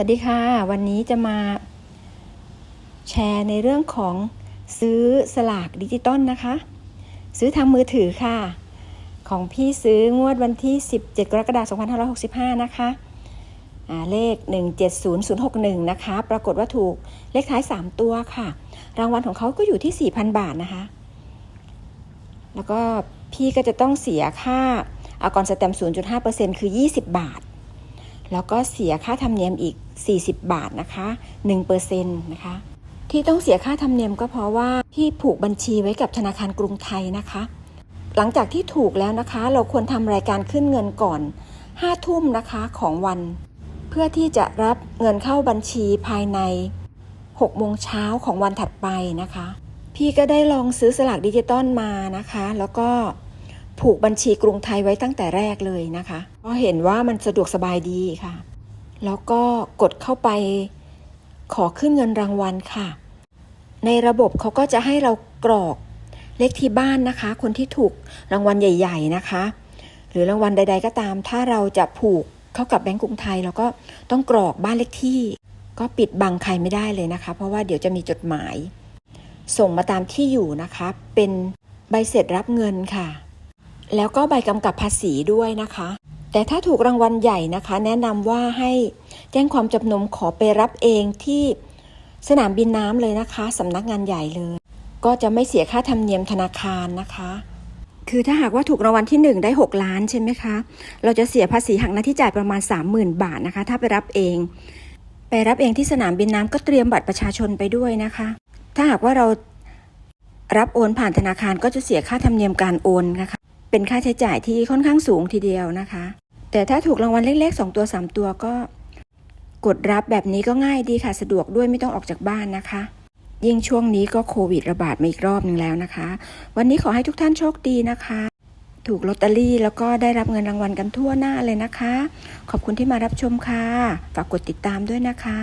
สวัสดีค่ะ วันนี้จะมาแชร์ในเรื่องของซื้อสลากดิจิตอลนะคะ ซื้อทางมือถือค่ะ ของพี่ซื้องวดวันที่ 17 กรกฎาคม2565 นะคะเลข 170061 นะคะ ปรากฏว่าถูกเลขท้าย 3 ตัวค่ะ รางวัลของเขาก็อยู่ที่ 4,000 บาทนะคะ แล้วก็พี่ก็จะต้องเสียค่าอากรสแตม0.5%คือ 20 บาท แล้วก็เสียค่าธรรมเนียมอีก 40 บาทนะคะ1%นะคะที่ต้องเสียค่าธรรมเนียมก็เพราะว่าพี่ผูกบัญชีไว้กับธนาคารกรุงไทยนะคะ หลังจากที่ถูกแล้วนะคะ เราควรทำรายการขึ้นเงินก่อน5ทุ่มนะคะของวัน เพื่อที่จะรับเงินเข้าบัญชีภายใน6โมงเช้าของวันถัดไปนะคะ พี่ก็ได้ลองซื้อสลากดิจิตอลมานะคะ แล้วก็ ผูกบัญชีกรุงไทยไว้ตั้งแต่แรกเลยนะคะเพราะเห็นว่ามันสะดวกสบายดีค่ะ แล้วก็กดเข้าไปขอขึ้นเงินรางวัลค่ะ ในระบบเขาก็จะให้เรากรอกเลขที่บ้านนะคะ คนที่ถูกรางวัลใหญ่ ๆนะคะ หรือรางวัลใด ๆ ก็ตาม ถ้าเราจะผูกเข้ากับแบงก์กรุงไทยเราก็ต้องกรอกบ้านเลขที่ ก็ปิดบังใครไม่ได้เลยนะคะ เพราะว่าเดี๋ยวจะมีจดหมาย ส่งมาตามที่อยู่นะคะ เป็นใบเสร็จรับเงินค่ะ แล้วก็ใบกำกับภาษีด้วยนะคะ แต่ถ้าถูกรางวัลใหญ่นะคะ แนะนำว่าให้แจ้งความจำนงขอไปรับเองที่สนามบินน้ำเลยนะคะสำนักงานใหญ่เลย ก็จะไม่เสียค่าธรรมเนียมธนาคารนะคะ คือถ้าหากว่าถูกรางวัลที่ 1 ได้ 6 ล้านใช่ไหมคะ เราจะเสียภาษีหักหน้าที่จ่ายประมาณ 30,000 บาทนะคะ ถ้าไปรับเอง ไปรับเองที่สนามบินน้ำก็เตรียมบัตรประชาชนไปด้วยนะคะ ถ้าหากว่าเรารับโอนผ่านธนาคารก็จะเสียค่าธรรมเนียมการโอนนะคะ เป็นค่าใช้จ่ายที่ค่อนข้างสูงทีเดียวนะคะ แต่ถ้าถูกรางวัลเล็กๆ 2 ตัว 3 ตัวก็ กดรับแบบนี้ก็ง่ายดีค่ะ สะดวกด้วยไม่ต้องออกจากบ้านนะคะ ยิ่งช่วงนี้ก็โควิดระบาดมาอีกรอบหนึ่งแล้วนะคะ วันนี้ขอให้ทุกท่านโชคดีนะคะ ถูกลอตเตอรี่แล้วก็ได้รับเงินรางวัลกันทั่วหน้าเลยนะคะ ขอบคุณที่มารับชมค่ะ ฝากกดติดตามด้วยนะคะ